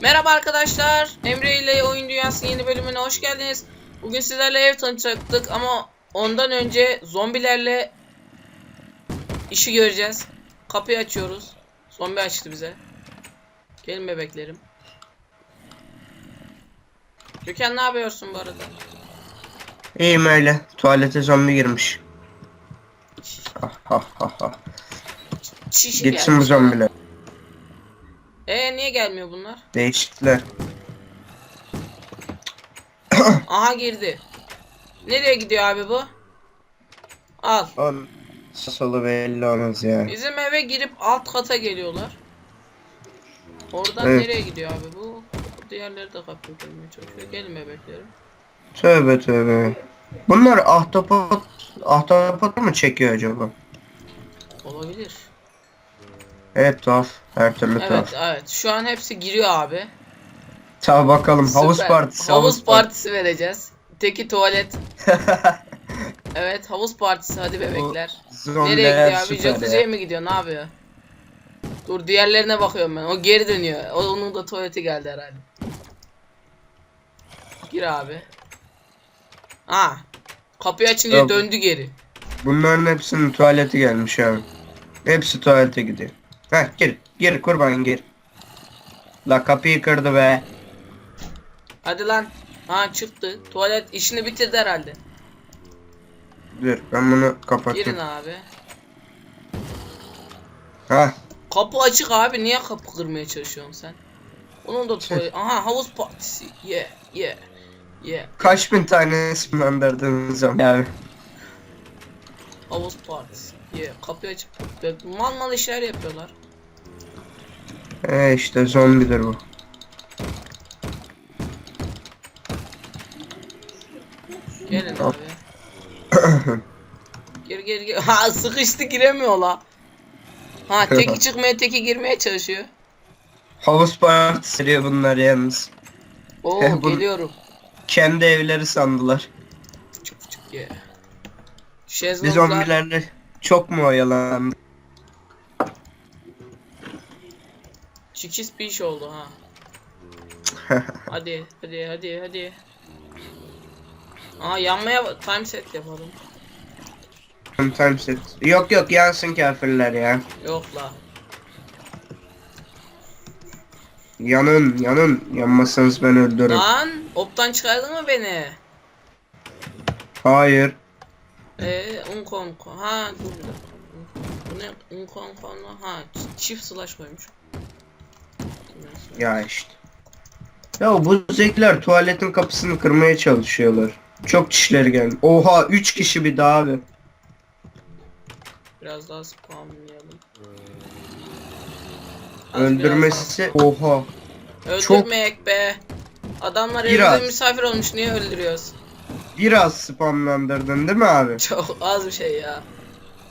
Merhaba arkadaşlar. Emre ile Oyun Dünyası'nın yeni bölümüne hoş geldiniz. Bugün sizlerle ev tanıtacaktık ama ondan önce zombilerle işi göreceğiz. Kapıyı açıyoruz. Zombi açtı bize. Gelin bebeklerim. Gökhan ne yapıyorsun bu arada? İyiyim öyle. Tuvalete zombi girmiş. Ah, ah, ah, ah. Çişi Gitsin bu zombiler. Ee niye gelmiyor bunlar? Değişikler. Aha girdi. Nereye gidiyor abi bu? Al. On solu belli olmaz ya. Bizim eve girip alt kata geliyorlar. Oradan Evet. nereye gidiyor abi bu? Diğerleri de kapıyı kırmaya çalışıyor. Gelin bebeklerim. Tövbe tövbe. Bunlar ahtapot ahtapot mu çekiyor acaba? Olabilir. Evet tuhaf. Her türlü Evet tuhaf. evet. Şu an hepsi giriyor abi. Tabi bakalım havuz Süper. partisi. Havuz partisi vereceğiz. Teki tuvalet. Evet havuz partisi hadi bebekler. Nereye gidiyor abi? Jacuzzi'ye mi gidiyor? Ne yapıyor? Dur diğerlerine bakıyorum ben. O geri dönüyor. Onun da tuvaleti geldi herhalde. Gir abi. Ha. Kapıyı açınca döndü geri. Bunların hepsinin tuvaleti gelmiş abi. Hepsi tuvalete gidiyor. Heh gir. Gir kurban gir. La kapıyı kırdı be. Hadi lan. Ha çıktı. Tuvalet işini bitirdi herhalde. Dur ben bunu Girin kapatayım. abi. Ha Kapı açık abi. Niye kapı kırmaya çalışıyorsun sen? Onun da tuvalet. Aha havuz partisi. Yeah. Yeah. Yeah. kaç bin tane isimlendirdiniz abi. Havuz partisi. Yeah. Kapıyı açıp mal mal işler yapıyorlar. E işte zombidir bu. Gelin abi. gir gir gir. Ha sıkıştı giremiyor la. Ha teki çıkmaya teki girmeye çalışıyor. Havuz partisi diyor bunlar yalnız. Oo Eh, bu- geliyorum. Kendi evleri sandılar. Çık çık ye. Biz Şezlonglar. zombilerle çok mu oyalandık? Çikiz bir iş oldu ha. hadi hadi hadi hadi. Aa yanmaya time set yapalım. Time set. Yok yok yansın kafirler ya. Yok la. Yanın yanın. Yanmazsanız ben öldürürüm. Lan optan çıkardın mı beni? Hayır. Eee unkon ha dur bir dakika. Bu ne unkon ha çift slash koymuş. Ya işte. Ya bu zekler tuvaletin kapısını kırmaya çalışıyorlar. Çok çişleri geldi. Oha 3 kişi bir daha abi. Biraz daha spamlayalım. Az Öldürmesi oha. biraz çok- daha- Öldürmeyek be. Adamlar Biraz. evimizde misafir olmuş niye öldürüyoruz? Biraz spamlandırdın değil mi abi? Çok az bir şey ya.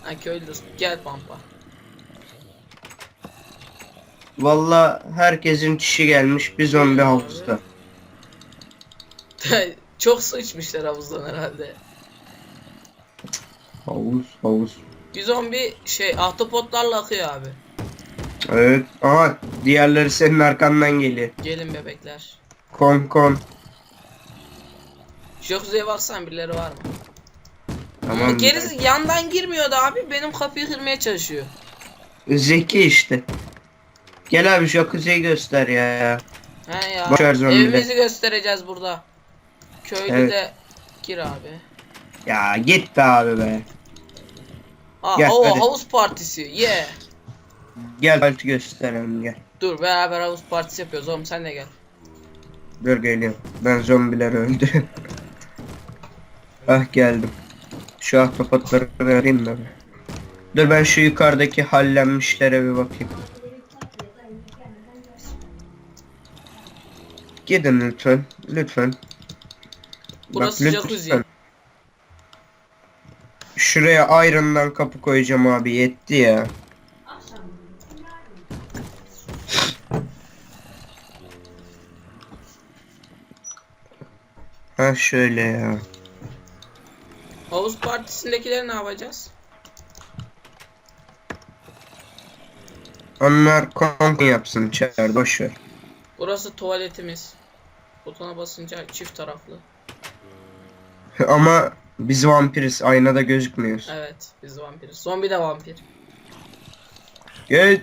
Ha köylü gel pampa. Valla herkesin çişi gelmiş bir zombi havuzda. Çok su içmişler havuzdan herhalde. Havuz havuz. Bir zombi şey ahtapotlarla akıyor abi. Evet. Aha diğerleri senin arkandan geliyor. Gelin bebekler. Kon kon. Jacuzzi'ye baksan birileri var mı? Ama Tamam. gerisi yandan girmiyordu abi. Benim kapıyı kırmaya çalışıyor. Zeki işte. Gel abi jacuzziyi göster ya. He ya. Zombileri. Evimizi göstereceğiz burada. Köylü Evet. de gir abi. Ya git be abi be. Aa, Gel, o hadi. havuz partisi. Yeah. Gel tuvaleti gösterelim gel. Dur beraber havuz partisi yapıyoruz oğlum sen de gel. Dur geliyorum. Ben zombiler öldü. ah geldim. Şu ahtapotları vereyim de. bir. Dur ben şu yukarıdaki hallenmişlere bir bakayım. Gidin lütfen. Lütfen. Burası Bak, jacuzzi. lütfen. Şuraya iron'dan kapı koyacağım abi yetti ya. Ha şöyle ya. Havuz partisindekileri ne yapacağız? Onlar kon yapsın içeride boş ver. Burası tuvaletimiz. Butona basınca çift taraflı. Ama biz vampiriz. Aynada gözükmüyoruz. Evet biz vampiriz. Zombi de vampir. Gel.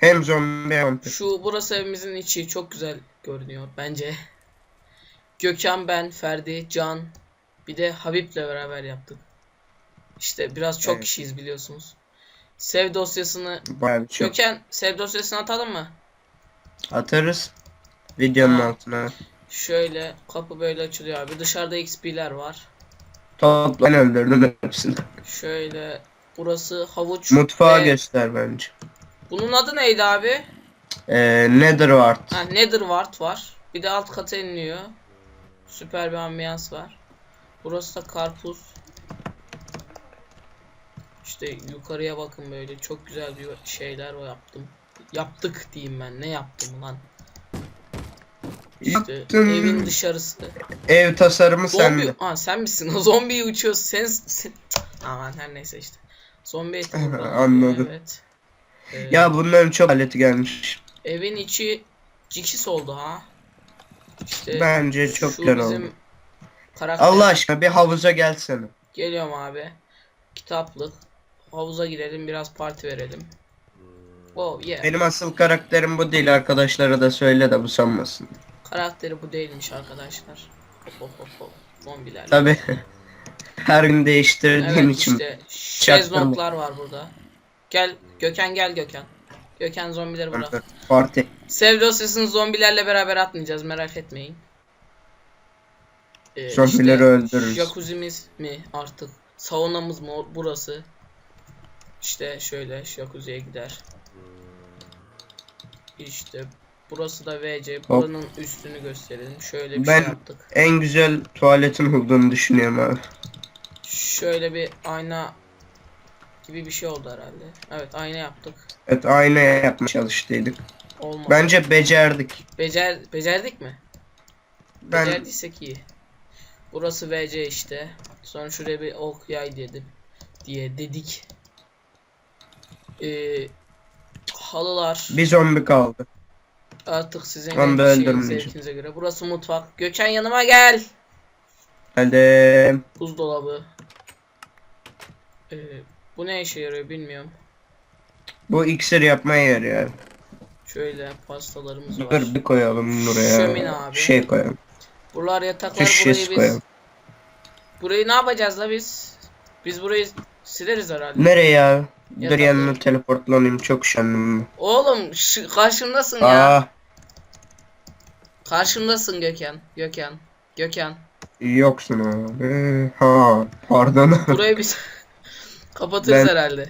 Hem zombi hem vampir. Şu burası evimizin içi çok güzel görünüyor bence. Gökhan ben, Ferdi, Can bir de Habib'le beraber yaptık. İşte biraz çok Evet. kişiyiz biliyorsunuz. Sev dosyasını Bayağı bir çok. Gökhan sev dosyasını atalım mı? Atarız. Videonun Ha. altına. Şöyle kapı böyle açılıyor abi. Dışarıda XP'ler var. Topla ben öldürdüm hepsini. Şöyle burası havuç. Mutfağı ve- göster bence. Bunun adı neydi abi? Ee, Netherwart. Ha, Netherwart var. Bir de alt kata iniliyor. Süper bir ambiyans var. Burası da karpuz. İşte yukarıya bakın böyle çok güzel bir şeyler yaptım. Yaptık diyeyim ben. Ne yaptım lan? İşte evin dışarısı. Ev tasarımı Zombi. sende. Aa sen misin? O zombiyi uçuyor. Sen, sen... Aman her neyse işte. Zombi eti. Anladım. Evet. Ee, Ya bunların çok aleti gelmiş. Evin içi cikis oldu ha. İşte Bence çok şu güzel bizim oldu. karakter. Allah aşkına bir havuza gelsene. Geliyorum abi. Kitaplık. Havuza girelim biraz parti verelim. Oh yeah. Benim asıl karakterim bu değil arkadaşlara da söyle de bu sanmasın. Karakteri bu değilmiş arkadaşlar. Hop hop hop hop. Zombiler. Tabi her gün değiştirdiğim Evet için. işte şezlonglar var burada. Gel Gökhan gel Gökhan. Gökhan zombileri bırak. Parti. Sev dosyasını zombilerle beraber atmayacağız merak etmeyin. Ee, Zombileri öldürürüz. Jacuzzi'miz mi artık? Saunamız mı burası? İşte şöyle jacuzziye gider. İşte burası da WC. Buranın üstünü gösterelim. Şöyle bir Ben- şey yaptık. En güzel tuvaletin olduğunu düşünüyorum abi. Şöyle bir ayna gibi bir şey oldu herhalde. Evet ayna yaptık. Evet aynı yapmaya çalıştıydık. Olmadı. Bence becerdik. Becer becerdik mi? Ben Becerdiysek iyi. Burası VC işte. Sonra şuraya bir ok yay dedim. Diye dedik. Ee, halılar bir zombi kaldı. Artık sizin öldürmeyeceğim. zevkinize göre. Burası mutfak. Gökhan yanıma gel. Hadi. Buzdolabı. Ee, bu ne işe yarıyor bilmiyorum. Bu iksir yapmaya yarıyor. Şöyle pastalarımız var. Dur bir koyalım buraya. Şömine abi. Şey koyalım. Buralar yataklar Şiş burayı biz. koyalım. Burayı ne yapacağız la biz? Biz burayı sileriz herhalde. Nereye ya? Dur Yatak. yanına teleportlanayım çok üşendim. Oğlum şu, karşımdasın ya. Aa Karşımdasın Gökhan. Gökhan. Gökhan. yoksun abi. Ha pardon. Burayı biz kapatırız Ben- herhalde.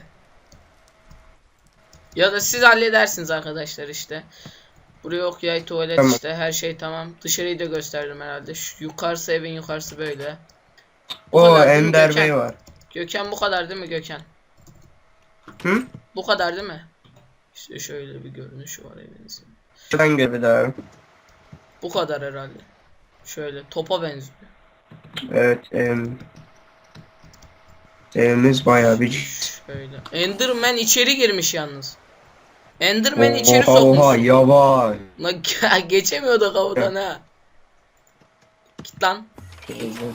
Ya da siz halledersiniz arkadaşlar işte. Buraya ok yay tuvalet Tamam. işte her şey tamam. Dışarıyı da gösterdim herhalde. Şu yukarısı evin yukarısı böyle. O kadar değil mi Ender Gökhan? Bey var. Gökhan bu kadar değil mi Gökhan? Hı? Bu kadar değil mi? İşte şöyle bir görünüşü var evinizin. Şuradan gel bir daha. Bu kadar herhalde. Şöyle topa benziyor. Evet evim. Evimiz bayağı bir Şöyle. Enderman içeri girmiş yalnız. Enderman içeri Oha sokmuş. oha yavaş. Lan geçemiyor da kapıdan ha. Git lan.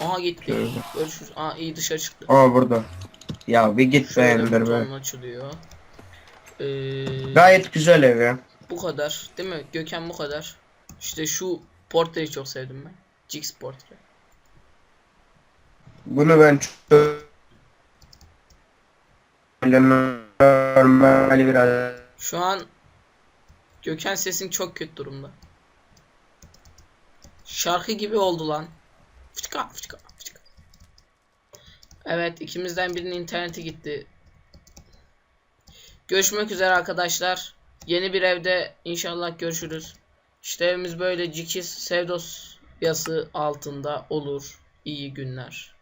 Aha gitti. Görüşürüz. Aa iyi dışarı çıktı. Aa burada. Ya bir git be Şöyle Ender açılıyor. Ee, Gayet güzel ev ya. bu kadar değil mi? Gökhan bu kadar. İşte şu portreyi çok sevdim ben. Jix portre. Bunu ben çok normal biraz Şu an Gökhan sesin çok kötü durumda. Şarkı gibi oldu lan. Fıçka fıçka. Evet ikimizden birinin interneti gitti. Görüşmek üzere arkadaşlar. Yeni bir evde inşallah görüşürüz. İşte evimiz böyle Cikis Sevdos yası altında olur. İyi günler.